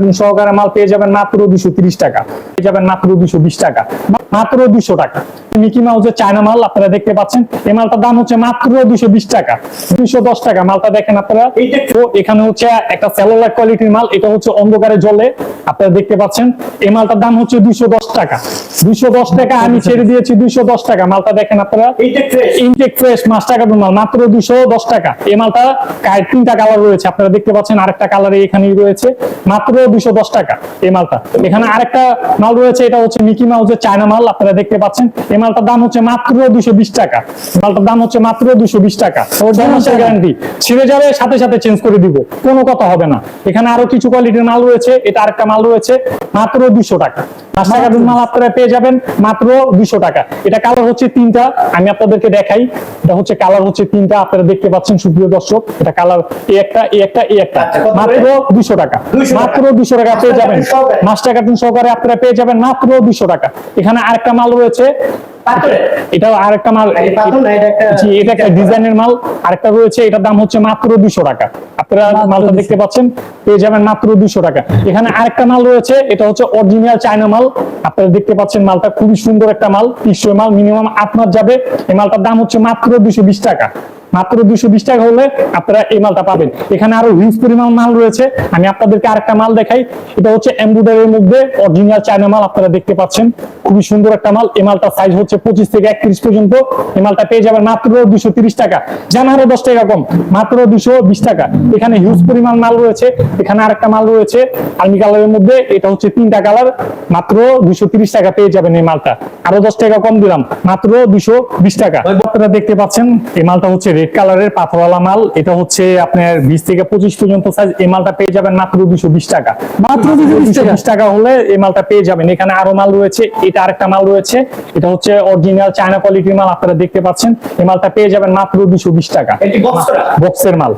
Cartoon সহকারে মাল পেয়ে যাবেন মাত্র দুশো টাকা। পেয়ে যাবেন মাত্র দুশো টাকা। মাত্র দুশো টাকা। মিকি মাউজের চায়না মাল আপনারা দেখতে পাচ্ছেন। এই মালটার দাম হচ্ছে মাত্র দুশো বিশ টাকা। দশ টাকা। মালটা দেখেন আপনারা। তো এখানে হচ্ছে একটা সেলোলার কোয়ালিটির মাল। এটা হচ্ছে অন্ধকারে জলে আপনারা দেখতে পাচ্ছেন। এই মালটার দাম হচ্ছে দশ টাকা। দশ টাকা আমি ছেড়ে দিয়েছি দশ টাকা। মালটা দেখেন আপনারা। ইনটেক ফ্রেশ মাছ টাকা মাল, মাত্র দশ টাকা। এই মালটা তিনটা কালার রয়েছে। আপনারা দেখতে পাচ্ছেন আরেকটা কালারে এখানেই রয়েছে। মাত্র দশ টাকা এই মালটা। এখানে আরেকটা মাল রয়েছে। এটা হচ্ছে মিকি মাউজের চায়না মাল। আপনারা দেখতে পাচ্ছেন। মালটার দাম হচ্ছে মাত্র দুশো বিশ টাকা। মালটার দাম হচ্ছে মাত্র দুশো বিশ টাকা। গ্যারান্টি ছিঁড়ে যাবে সাথে সাথে চেঞ্জ করে দিব। কোনো কথা হবে না। এখানে আরও কিছু কোয়ালিটির মাল রয়েছে। এটা আরেকটা মাল রয়েছে মাত্র দুশো টাকা। পাঁচ টাকা মাল আপনারা পেয়ে যাবেন মাত্র দুশো টাকা। এটা কালার হচ্ছে তিনটা আমি আপনাদেরকে দেখাই। এটা হচ্ছে কালার হচ্ছে তিনটা আপনারা দেখতে পাচ্ছেন সুপ্রিয় দর্শক। এটা কালার এ একটা এ একটা এ একটা। আচ্ছা, মাত্র? দুশো টাকা। মাত্র দুশো টাকা পেয়ে যাবেন। মাস্টার কার্টুন সহকারে আপনারা পেয়ে যাবেন মাত্র দুশো টাকা। এখানে আরেকটা মাল রয়েছে আরেকটা মাল এটা একটা- জি এটা একটা ডিজাইনের মাল। আরেকটা রয়েছে এটার দাম হচ্ছে মাত্র দুশো টাকা। আপনারা মালটা দেখতে পাচ্ছেন পেয়ে যাবেন মাত্র দুশো টাকা। এখানে আরেকটা মাল রয়েছে এটা হচ্ছে অরিজিনাল চায়না মাল। আপনারা দেখতে পাচ্ছেন মালটা খুবই সুন্দর একটা মাল তিনশো মাল মিনিমাম আপনার যাবে। এই মালটার দাম হচ্ছে মাত্র দুশো বিশ টাকা। মাত্র দুশো বিশ টাকা হলে আপনারা এই মালটা পাবেন। এখানে আরও হিউজ পরিমাণ মাল রয়েছে। আমি আপনাদেরকে আরেকটা মাল দেখাই। এটা হচ্ছে এমব্রয়ডারির মধ্যে অরিজিনাল চায়না মাল আপনারা দেখতে পাচ্ছেন। খুবই সুন্দর একটা মাল। এই মালটা সাইজ হচ্ছে পঁচিশ থেকে একত্রিশ পর্যন্ত। এই মালটা পেয়ে যাবেন মাত্র দুশো তিরিশ টাকা। জান আরও দশ টাকা কম। মাত্র দুশো বিশ টাকা। এখানে হিউজ পরিমাণ মাল রয়েছে। এখানে আরেকটা মাল রয়েছে। আর্মি কালারের মধ্যে এটা হচ্ছে তিনটা কালার। মাত্র দুশো তিরিশ টাকা পেয়ে যাবেন এই মালটা। আরও দশ টাকা কম দিলাম। মাত্র দুশো বিশ টাকা। আপনারা দেখতে পাচ্ছেন, এই মালটা হচ্ছে রেড কালারের পাথরওয়ালা মাল এটা হচ্ছে আপনার বিশ থেকে পঁচিশ পর্যন্ত সাইজ এই মালটা পেয়ে যাবেন মাত্র দুশো বিশ টাকা। মাত্র 220 টাকা। 220 টাকা হলে এই মালটা পেয়ে যাবেন। এখানে আরও মাল রয়েছে এটা আরেকটা মাল রয়েছে এটা হচ্ছে অরিজিনাল চায়না কোয়ালিটির মাল আপনারা দেখতে পাচ্ছেন। এই মালটা পেয়ে যাবেন মাত্র দুশো বিশ টাকা? বক্সের মাল।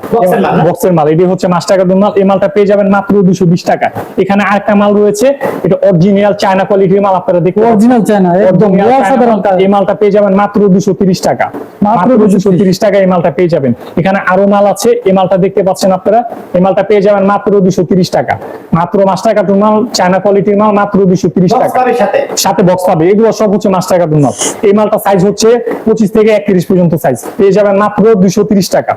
বক্সের মাল না? এটি হচ্ছে মাস টাকা মাল এই মালটা পেয়ে যাবেন মাত্র দুশো বিশ টাকা। এখানে আরেকটা মাল রয়েছে এটা অরিজিনাল চায়না কোয়ালিটির মাল আপনারা পাচ্ছেন। অরিজিনাল চায়না একদম এই মালটা পেয়ে যাবেন মাত্র দুশো তিরিশ টাকা। মাত্র মাত্র 230 দুশো তিরিশ টাকা এই মালটা পেয়ে যাবেন। এখানে আরও মাল আছে এই মালটা দেখতে পাচ্ছেন আপনারা। এই মালটা পেয়ে যাবেন মাত্র দুশো তিরিশ টাকা। মাত্র মাস টাকা মাল চায়না কোয়ালিটির মাল মাত্র দুশো তিরিশ টাকা। সাথে? বক্স পাবে। এগুলো সব হচ্ছে মাস টাকা মাল। এই মালটা সাইজ হচ্ছে পঁচিশ থেকে একত্রিশ পর্যন্ত সাইজ পেয়ে যাবেন মাত্র দুশো তিরিশ টাকা।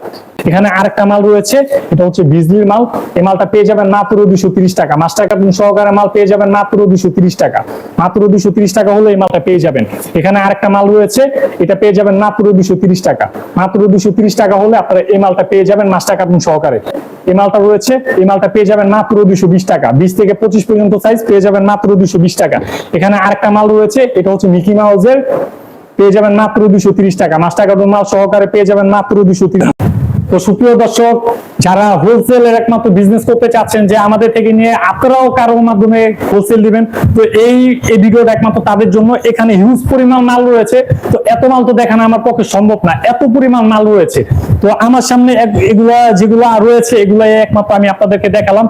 এখানে আরেকটা মাল রয়েছে এটা হচ্ছে বিজলির মাল। এই মালটা পেয়ে যাবেন মাত্র দুশো তিরিশ টাকা। মাস টাকা সহকারে মাল পেয়ে যাবেন মাত্র দুশো তিরিশ টাকা। মাত্র দুশো তিরিশ টাকা হলে এই মালটা পেয়ে যাবেন। এখানে আরেকটা মাল রয়েছে এটা পেয়ে যাবেন মাত্র দুশো তিরিশ টাকা। মাত্র দুশো টাকা হলে আপনারা এই মালটা পেয়ে যাবেন সহকারে। এই মালটা রয়েছে, এই মালটা পেয়ে যাবেন মাত্র দুশো বিশ টাকা। বিশ থেকে পঁচিশ পর্যন্ত সাইজ পেয়ে যাবেন মাত্র দুশো বিশ টাকা। এখানে আরেকটা মাল রয়েছে, এটা হচ্ছে মিকি মাউজের পেয়ে যাবেন মাত্র দুশো তিরিশ টাকা। মাস টাকা মাল সহকারে পেয়ে যাবেন মাত্র দুশো তো সুপ্রিয় দর্শক, যারা হোলসেলের একমাত্র বিজনেস করতে চাচ্ছেন যে আমাদের থেকে নিয়ে আপনারাও কারোর মাধ্যমে হোলসেল দিবেন, তো এই এই ভিডিওটা একমাত্র তাদের জন্য। এখানে হিউজ পরিমাণ মাল রয়েছে। তো এত মাল তো দেখানো আমার পক্ষে সম্ভব না, এত পরিমাণ মাল রয়েছে। তো আমার সামনে এগুলা যেগুলো রয়েছে এগুলো একমাত্র আমি আপনাদেরকে দেখালাম।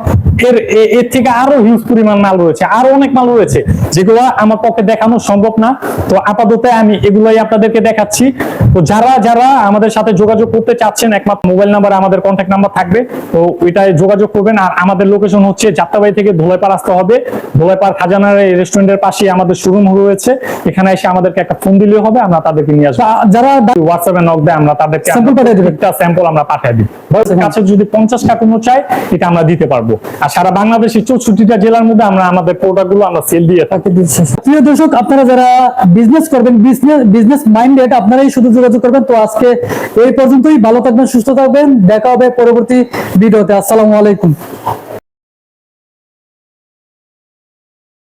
এর এর থেকে আরও হিউজ পরিমাণ মাল রয়েছে, আরও অনেক মাল রয়েছে, যেগুলো আমার পক্ষে দেখানো সম্ভব না। তো আপাতত আমি এগুলাই আপনাদেরকে দেখাচ্ছি। তো যারা যারা আমাদের সাথে যোগাযোগ করতে চাচ্ছেন একমাত্র মোবাইল নাম্বার আমাদের কন্ট্যাক্ট নাম্বার থাকবে। তো ওইটায় যোগাযোগ করবেন। আর আমাদের লোকেশন হচ্ছে যাত্রাবাড়ি থেকে ধোলাইপাড় আসতে হবে। ধোলাইপাড় খাজানার রেস্টুরেন্টের পাশে আমাদের শোরুম রয়েছে। এখানে এসে আমাদেরকে একটা ফোন দিলেও হবে আমরা তাদেরকে নিয়ে আসব। যারা হোয়াটসঅ্যাপে নক দেয় আমরা তাদেরকে। একটা স্যাম্পল আমরা পাঠিয়ে দিই। কাছে যদি পঞ্চাশ কার্টুনও চাই এটা আমরা দিতে পারব। আর সারা বাংলাদেশের চৌষট্টিটা জেলার মধ্যে আমরা আমাদের প্রোডাক্টগুলো আমরা সেল দিয়ে থাকি। প্রিয় দর্শক আপনারা যারা বিজনেস করবেন বিজনেস বিজনেস মাইন্ডেড আপনারাই শুধু যোগাযোগ করবেন। তো আজকে এই পর্যন্তই। ভালো থাকবেন সুস্থ থাকবেন দেখা হবে পরবর্তী ভিডিওতে। আসসালামু আলাইকুম।